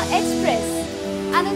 Express, ಅನ್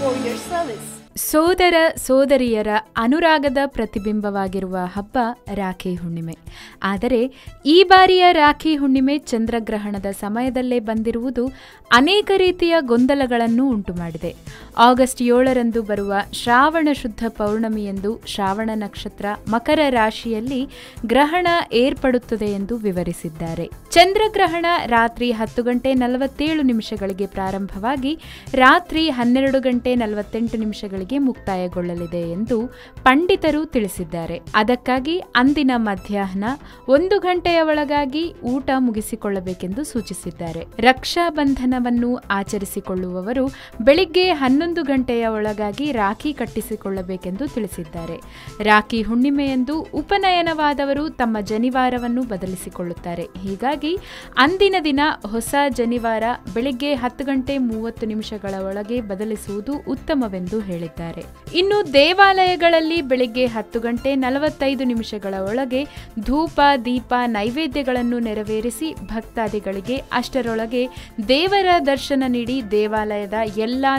courier service ಸೋದರ ಸೋದರಿಯರ ಅನುರಾಗದ ಪ್ರತಿಬಿಂಬವಾಗಿರುವ ಹಬ್ಬ ರಾಖಿ ಹುಣ್ಣಿಮೆ. ಆದರೆ ಈ ಬಾರಿಯ ರಾಖಿ ಹುಣ್ಣಿಮೆ ಚಂದ್ರಗ್ರಹಣದ ಸಮಯದಲ್ಲೇ ಬಂದಿರುವುದು ಅನೇಕ ರೀತಿಯ ಗೊಂದಲಗಳನ್ನು ಉಂಟುಮಾಡಿದೆ. ಆಗಸ್ಟ್ ಏಳರಂದು ಬರುವ ಶ್ರಾವಣ ಶುದ್ಧ ಪೌರ್ಣಮಿಯಂದು ಶ್ರಾವಣ ನಕ್ಷತ್ರ ಮಕರ ರಾಶಿಯಲ್ಲಿ ಗ್ರಹಣ ಏರ್ಪಡುತ್ತದೆ ಎಂದು ವಿವರಿಸಿದ್ದಾರೆ. ಚಂದ್ರಗ್ರಹಣ ರಾತ್ರಿ ಹತ್ತು ಗಂಟೆ ನಲವತ್ತೇಳು ನಿಮಿಷಗಳಿಗೆ ಪ್ರಾರಂಭವಾಗಿ ರಾತ್ರಿ ಹನ್ನೆರಡು ಗಂಟೆ ನಲವತ್ತೆಂಟು ನಿಮಿಷಗಳಿಗೆ ಮುಕ್ತಾಯಗೊಳ್ಳಲಿದೆ ಎಂದು ಪಂಡಿತರು ತಿಳಿಸಿದ್ದಾರೆ. ಅದಕ್ಕಾಗಿ ಅಂದಿನ ಮಧ್ಯಾಹ್ನ ಒಂದು ಗಂಟೆಯ ಒಳಗಾಗಿ ಊಟ ಮುಗಿಸಿಕೊಳ್ಳಬೇಕೆಂದು ಸೂಚಿಸಿದ್ದಾರೆ. ರಕ್ಷಾ ಬಂಧನವನ್ನು ಆಚರಿಸಿಕೊಳ್ಳುವವರು ಬೆಳಿಗ್ಗೆ ಹನ್ನೊಂದು ಗಂಟೆಯ ಒಳಗಾಗಿ ರಾಖಿ ಕಟ್ಟಿಸಿಕೊಳ್ಳಬೇಕೆಂದು ತಿಳಿಸಿದ್ದಾರೆ. ರಾಖಿ ಹುಣ್ಣಿಮೆಯಂದು ಉಪನಯನವಾದವರು ತಮ್ಮ ಜನಿವಾರವನ್ನು ಬದಲಿಸಿಕೊಳ್ಳುತ್ತಾರೆ. ಹೀಗಾಗಿ ಅಂದಿನ ದಿನ ಹೊಸ ಜನಿವಾರ ಬೆಳಿಗ್ಗೆ ಹತ್ತು ಗಂಟೆ ಮೂವತ್ತು ನಿಮಿಷಗಳ ಒಳಗೆ ಬದಲಿಸುವುದು ಉತ್ತಮವೆಂದು ಹೇಳಿದ್ದಾರೆ. ಇನ್ನು ದೇವಾಲಯಗಳಲ್ಲಿ ಬೆಳಿಗ್ಗೆ ಹತ್ತು ಗಂಟೆ ನಲವತ್ತೈದು ನಿಮಿಷಗಳ ಒಳಗೆ ಧೂಪ, ದೀಪ, ನೈವೇದ್ಯಗಳನ್ನು ನೆರವೇರಿಸಿ ಭಕ್ತಾದಿಗಳಿಗೆ ಅಷ್ಟರೊಳಗೆ ದೇವರ ದರ್ಶನ ನೀಡಿ ದೇವಾಲಯದ ಎಲ್ಲಾ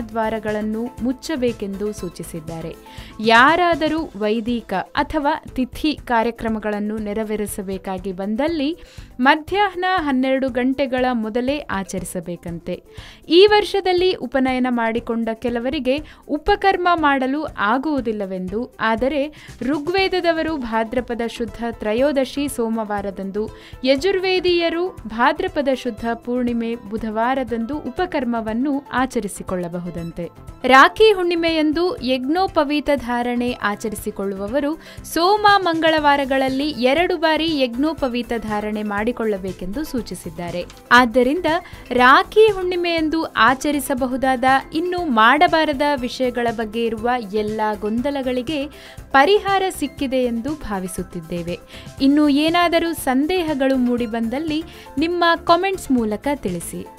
ದ್ವಾರಗಳನ್ನು ಮುಚ್ಚಬೇಕೆಂದು ಸೂಚಿಸಿದ್ದಾರೆ. ಯಾರಾದರೂ ವೈದಿಕ ಅಥವಾ ತಿಥಿ ಕಾರ್ಯಕ್ರಮಗಳನ್ನು ನೆರವೇರಿಸಬೇಕಾಗಿ ಬಂದಲ್ಲಿ ಮಧ್ಯಾಹ್ನ ಹನ್ನೆರಡು ಗಂಟೆಗಳ ಮೊದಲೇ ಆಚರಿಸಬೇಕಂತೆ. ಈ ವರ್ಷದಲ್ಲಿ ಉಪನಯನ ಮಾಡಿಕೊಂಡ ಕೆಲವರಿಗೆ ಉಪಕರ್ಮ ಮಾಡಲು ಆಗುವುದಿಲ್ಲವೆಂದು, ಆದರೆ ಋಗ್ವೇದದವರು ಭಾದ್ರಪದ ಶುದ್ಧ ತ್ರಯೋದಶಿ ಸೋಮವಾರದಂದು, ಯಜುರ್ವೇದಿಯರು ಭಾದ್ರಪದ ಶುದ್ಧ ಪೂರ್ಣಿಮೆ ಬುಧವಾರದಂದು ಉಪಕರ್ಮವನ್ನು ಆಚರಿಸಿಕೊಳ್ಳಬಹುದಂತೆ. ರಾಖಿ ಹುಣ್ಣಿಮೆಯಂದು ಯಜ್ಞೋಪವೀತ ಧಾರಣೆ ಆಚರಿಸಿಕೊಳ್ಳುವವರು ಸೋಮ ಮಂಗಳವಾರಗಳಲ್ಲಿ ಎರಡು ಬಾರಿ ಯಜ್ಞೋಪವೀತ ಧಾರಣೆ ಮಾಡಿಕೊಳ್ಳಬೇಕೆಂದು ಸೂಚಿಸಿದ್ದಾರೆ. ಆದ್ದರಿಂದ ರಾಖಿ ಹುಣ್ಣಿಮೆಯಂದು ಆಚರಿಸಬಹುದಾದ ಇನ್ನು ಮಾಡಬಾರದ ವಿಷಯಗಳ ಬಗ್ಗೆ ಇರುವ ಎಲ್ಲ ಗೊಂದಲಗಳಿಗೆ ಪರಿಹಾರ ಸಿಕ್ಕಿದೆ ಎಂದು ಭಾವಿಸುತ್ತಿದ್ದೇವೆ. ಇನ್ನು ಏನಾದರೂ ಸಂದೇಹಗಳು ಮೂಡಿಬಂದಲ್ಲಿ ನಿಮ್ಮ ಕಾಮೆಂಟ್ಸ್ ಮೂಲಕ ತಿಳಿಸಿ.